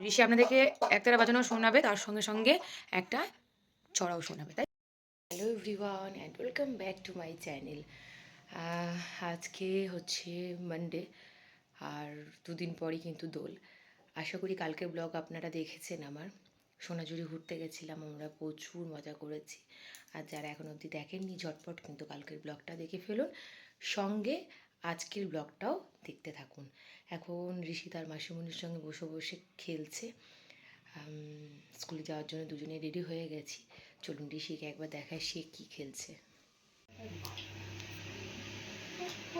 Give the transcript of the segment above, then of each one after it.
ঋষি আপনাদেরকে একটা বাজানো শোনাবে, তার সঙ্গে সঙ্গে একটা ছড়াও শোনাবে, তাই? Hello everyone and welcome back to my channel. আজকে হচ্ছে মানডে আর দুদিন পরই কিন্তু দোল। আশা করি কালকের ব্লগ আপনারা দেখেছেন আমার। সোনাঝুরি ঘুরতে গেছিলাম, আমরা প্রচুর মজা করেছি। আর যারা এখন অবধি দেখেননি, ঝটপট কিন্তু কালকের ব্লগটা দেখে ফেলুন। সঙ্গে আজকের ব্লগটাও দেখতে থাকুন। এখন ঋষি তার মাসিমণির সঙ্গে বসে বসে খেলছে। স্কুলে যাওয়ার জন্য দুজনে রেডি হয়ে গেছি। চলুন ঋষিকে একবার দেখায় সে কি খেলছে।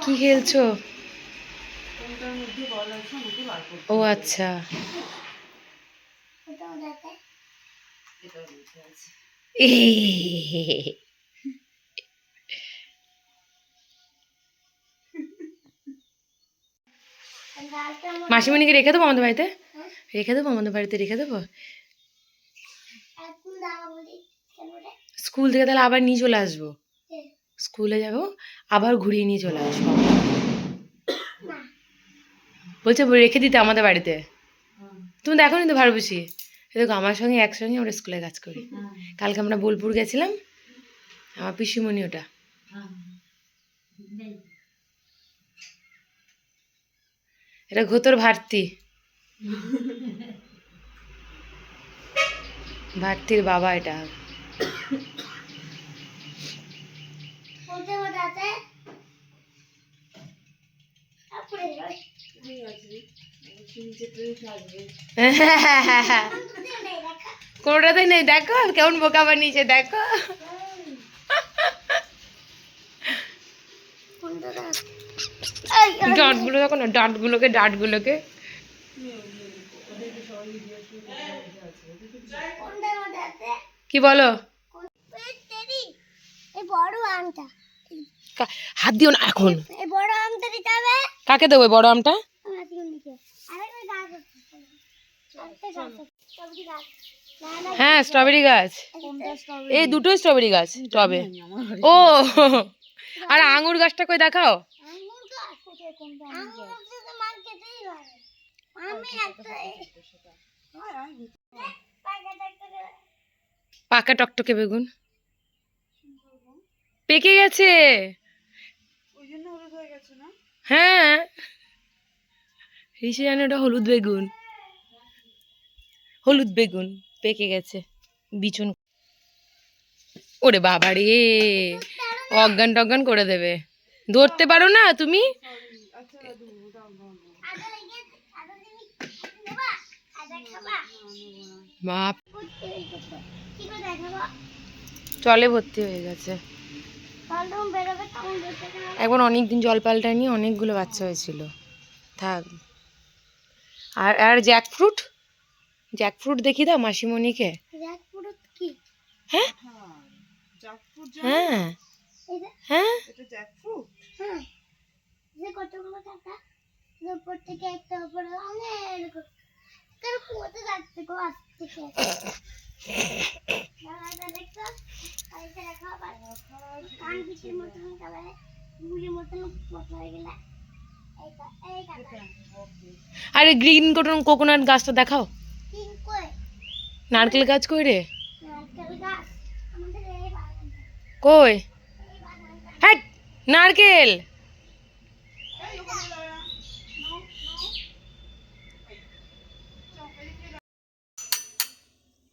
কি খেলছো? ও আচ্ছা। মাসিমণিকে রেখে দেবো আমাদের বাড়িতে? রেখে দেবো আমাদের বাড়িতে, রেখে দেবো? স্কুল থেকে তাহলে আবার নিয়ে চলে আসব? স্কুলে যাব, আবার ঘুরিয়ে নিয়ে চলে আসব। বলছে রেখে দিতে আমাদের বাড়িতে। তুমি দেখো নি তো ভারবসি দেখো, আমার সঙ্গে একসঙ্গে আমরা স্কুলে কাজ করি। কালকে আমরা বোলপুর গেছিলাম, আমার পিসিমণি ওটা। এটা ঘোতর ভারতী। ভারতীর বাবা এটা। কোনোটাতেই নেই দেখো কেমন বোকা বানিয়েছে দেখো? ডাঁটগুলো দেখো না ডাঁটগুলোকে ডাঁটগুলোকে কি বলো? এই বড় আমটা। কা- হাত দিও না এখন। কাকে দেবো বড় আমটা? হ্যাঁ স্ট্রবেরি গাছ। এই দুটোই স্ট্রবেরি গাছ টবে। ও আর আঙুর গাছটা কই দেখাও? কোনটা আঙুর তো মার্কেটেই হয় আমি একটা পাকা টকটকে বেগুন। পেকে গেছে। হ্যাঁ ঋষি জানে ওটা হলুদ বেগুন। হলুদ বেগুন পেকে গেছে। বিচুন ওরে বাবা রে অজ্ঞান টজ্ঞান করে দেবে। ধরতে পারো না তুমি? বাপ। জলে ভর্তি হয়ে গেছে। একবার অনেক দিন জল পাল্টায়নি অনেকগুলো বাচ্চা হয়েছিল। থাক। আর আর জ্যাকফ্রুট? জ্যাকফ্রুট দেখি দাও মাসিমণিকে। হ্যাঁ? হ্যাঁ হ্যাঁ। হ্যাঁ। যে কতগুলো উপর থেকে একটা উপরে অনেক কুয়োতে যাচ্ছে গো আজ থেকে? আরে গ্রিন কটন কোকোনাট গাছটা দেখাও। নারকেল গাছ কই রে? কই? হ্যাঁ নারকেল!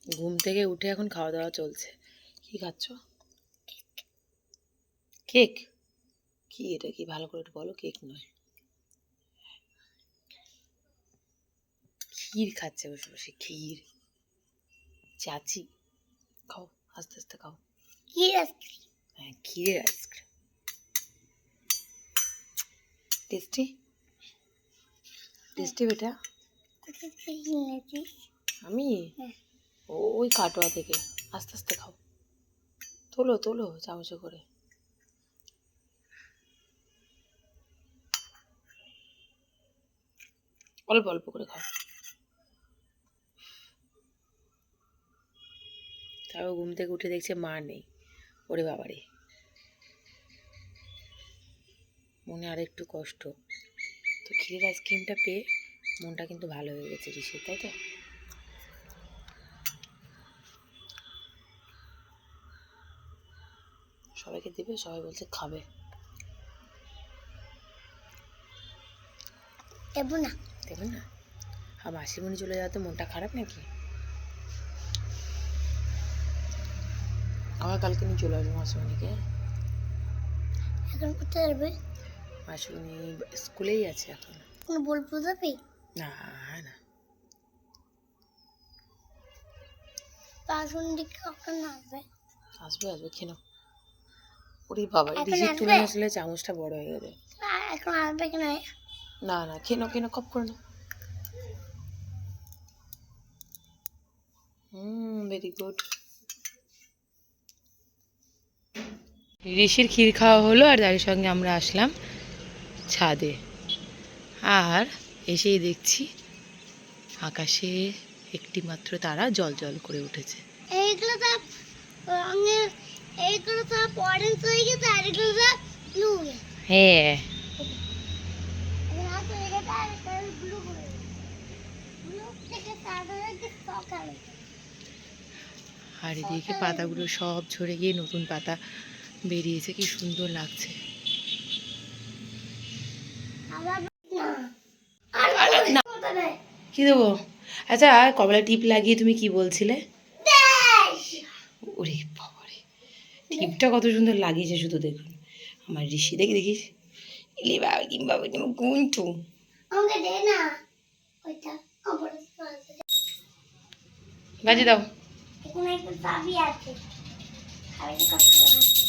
ঘুম থেকে উঠে এখন খাওয়া দাওয়া চলছে। কি খাচ্ছ? কেক। কি এটা কি? ভালো করে একটু বলো কেক নয়। ক্ষীর খাচ্ছে বসে বসে ক্ষীর। চাচি। খাও আস্তে আস্তে খাও। আইসক্রিম। হ্যাঁ ক্ষীরের আইসক্রিম। টেস্টি? টেস্টি বেটা? আমি? হ্যাঁ। ওই কাটোয়া থেকে। আস্তে আস্তে খাও। তোলো তোলো চামচে করে। অল্প অল্প করে খাও। তারপর ঘুম থেকে উঠে দেখছে মা নেই। ওরে বাবারে। মনে আর একটু কষ্ট। তো ক্ষীরের আইসক্রিমটা পেয়ে মনটা কিন্তু ভালো হয়ে গেছে ঋষির তাই তো? সবাইকে দেবে সবাই বলছে খাবে। দেবো না। দেবেন না? আর মাসিমণি চলে যাওয়াতে মনটা খারাপ নাকি? আবার কালকে নিয়ে চলে আসব মাসিমণিকে। এখন কোথায় যাবে? মাসিমণি স্কুলেই আছে এখন। কোনো বলব যাবে? না না। পাশুন দিকে কখন আসবে। আসবে আসবে খেয়ে নাও। ওরে বাবা তুলে আসলে চামচটা বড় হয়ে এখন আসবে না না কপ করে হুম ভেরি গুড ঋষির ক্ষীর খাওয়া হলো আর তার সঙ্গে আমরা আসলাম ছাদে। আর এসেই দেখছি আকাশে একটি মাত্র তারা জল জল করে উঠেছে। এইগুলো এইগুলো সব অরেঞ্জ হয়ে গেছে আর এগুলো সব ব্লু হ্যাঁ আর এদিকে পাতাগুলো সব ঝরে গিয়ে নতুন পাতা বেরিয়েছে কি সুন্দর লাগছে। কি দেবো? আচ্ছা কমলা টিপ লাগিয়ে তুমি কি বলছিলে? ওরে টিপটা কত সুন্দর লাগিয়েছে শুধু দেখুন। আমার ঋষি দেখি দেখিস ইলে বাবা কিংবা কিন্তু আমাকে দে না। ওইটা বাজে দাও। এখানে একটা চাবি আছে। আর কষ্ট আছে।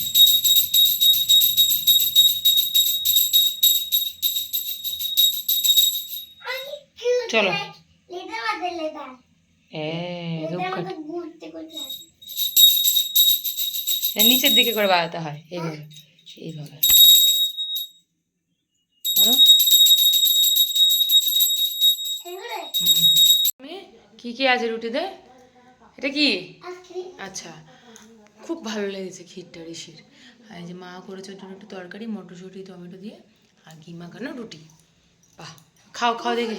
চলো। লেদার আছে লেদার। হ্যাঁ নিচের দিকে করে বাড়াতে হয়, এইভাবে এইভাবে। ধরো। কি কি আছে রুটিতে এটা কি? আচ্ছা। খুব ভালো লেগেছে ক্ষীরটা ঋষির। আর যে মা করেছে ওর জন্য একটু তরকারি, মটরশুঁটি, টমেটো দিয়ে, আর ঘি মাখানো রুটি। বাহ। খাও খাও দেখি।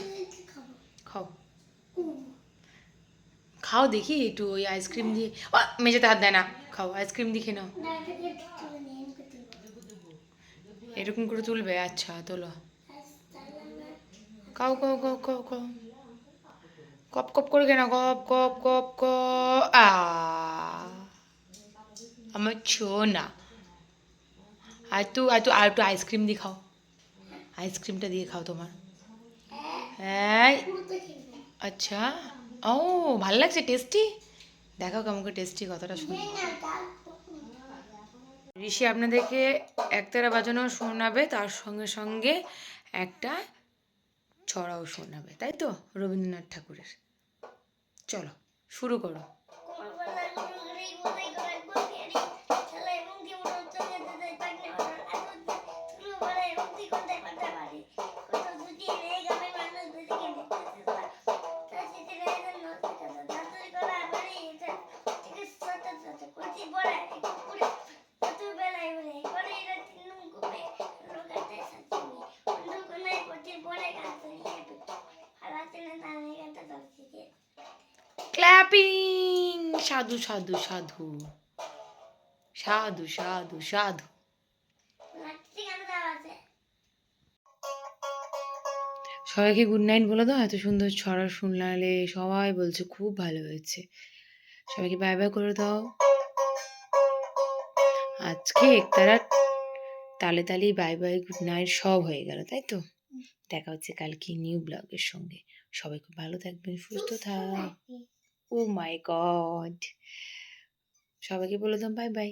খাও। খাও দেখি একটু ওই আইসক্রিম দিয়ে। ও, মেঝেতে হাত দেয় না খাও আইসক্রিম দিয়ে খেয়ে নাও। এরকম করে তুলবে। আচ্ছা তোলো। তাহলে আমরা খাও খাও খাও খাও খাও। কপ কপ করে কেনা কপ কপ কপ ক আ আমার ছো না। আর একটু আর একটু আর একটু আইসক্রিম দিয়ে খাও। আইসক্রিমটা দিয়ে খাও তোমার। হ্যাঁ? আচ্ছা। ও, ভালো লাগছে? টেস্টি দেখাও কেমন করে টেস্টি না ডাল ঋষি আপনাদেরকে একতারা বাজানো শোনাবে, তার সঙ্গে সঙ্গে একটা ছড়াও শোনাবে, তাই তো? রবীন্দ্রনাথ ঠাকুরের। চলো, শুরু করো। ক্ল্যাপিং সাধু সাধু সাধু। সাধু সাধু সাধু। সবাইকে গুড নাইট বলে দাও এত সুন্দর ছড়া শুনলালে সবাই বলছে খুব ভালো হয়েছে। সবাইকে বাই বাই করে দাও। আজকে একতারা তালে তালেই বাই বাই গুড নাইট সব হয়ে গেল তাই তো? দেখা হচ্ছে কালকে নিউ ব্লগের সঙ্গে। সবাই খুব ভালো থাকবেন সুস্থ থাক। ও মাই গড সবাইকে বলে দাও বাই বাই.